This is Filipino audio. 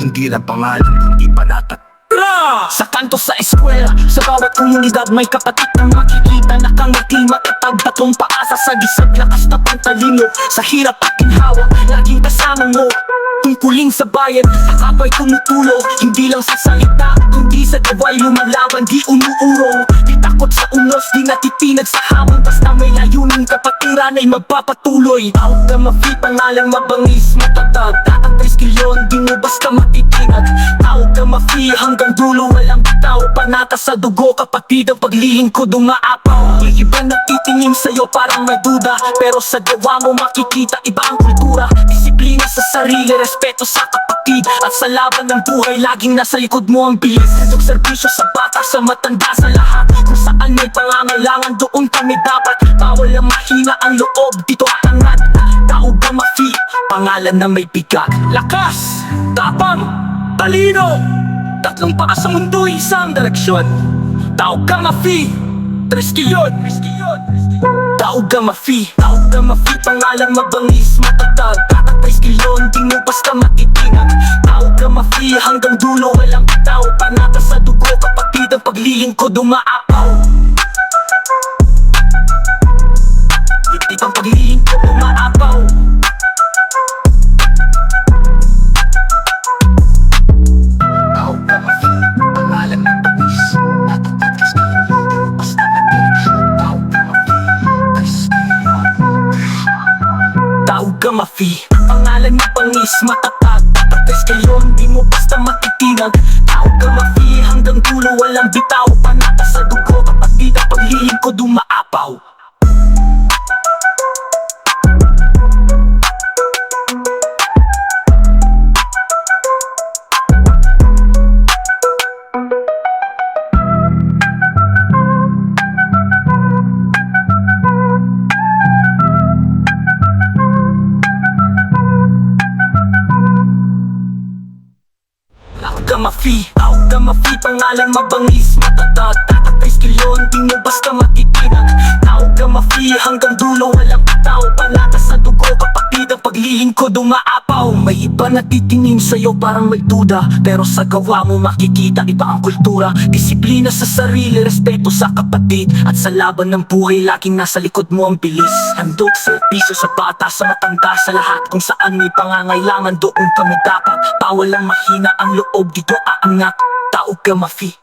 Hindi lang pangalan, hindi pa natat sa kanto sa eskwela Sa bawat komunidad may kapatid na makikita Nakangiti matatag. Batong paasa sa gisag Lakas na pantalino. Sa hirap at ginhawa Laging kasama mo. Tungkuling sa bayan Akabay tumutulo Hindi lang sa salita Kundi sa gaway lumalaban. Di umuuro Unos Di natitinag sa hamon. Basta may layunin Kapatiran ay magpapatuloy. Tawag na mafi Pangalang mabangis Matatag. Tatang skilyon Di mo basta matitinag. Tawag ka mafi Hanggang dulo walang bitaw. Panata sa dugo Kapatid ang paglihing ko dumaapaw. Yung iba natitingin sa'yo parang may duda. Pero sa gawa mo makikita Iba ang kultura Disiplina sa sarili. Respeto sa kapatid At sa laban ng buhay. Laging nasa likod mo ang bilis. Yung serbisyo sa bata Sa matanda sa lahat. Kung saan may pangangailangan Doon kami dapat. Bawal ang mahina ang loob Dito angat. Tao ka mafi Pangalan na may bigat. Lakas! Tapang! Talino! Tatlong paa sa mundo, isang direksyon. Tao ka mafi Tres kilyon Tao ka mafi Tao ka mafi Pangalan mabangis Matatag. Tatatay kilyon Di mo basta matitinag. Tao ka mafi Hanggang dulo walang bitaw Panata sa dugo Kapatid ang paglihing ko Tao ka mafi Pangalan ng pangis matatag. Tatatest kayo Hindi mo basta matitinag mafi, tao ka mafi Pangalan mabangis, matatag Tatatay skilyon, di mo basta matitinag Tao ka mafi, hanggang dulo walang tao Panata sa dugo, kapatid ang paglihing ko dumaapaw May iba na titingin sa'yo parang may duda. Pero sa gawa mo makikita iba ang kultura. Disiplina sa sarili, respeto sa kapatid. At sa laban ng buhay, laging nasa likod mo ang bilis. Handog sa piso sa bata, sa matanda, sa lahat. Kung saan may pangangailangan, doon kami dapat. Bawal lang mahina ang loob, dito aangat Tao ka mafi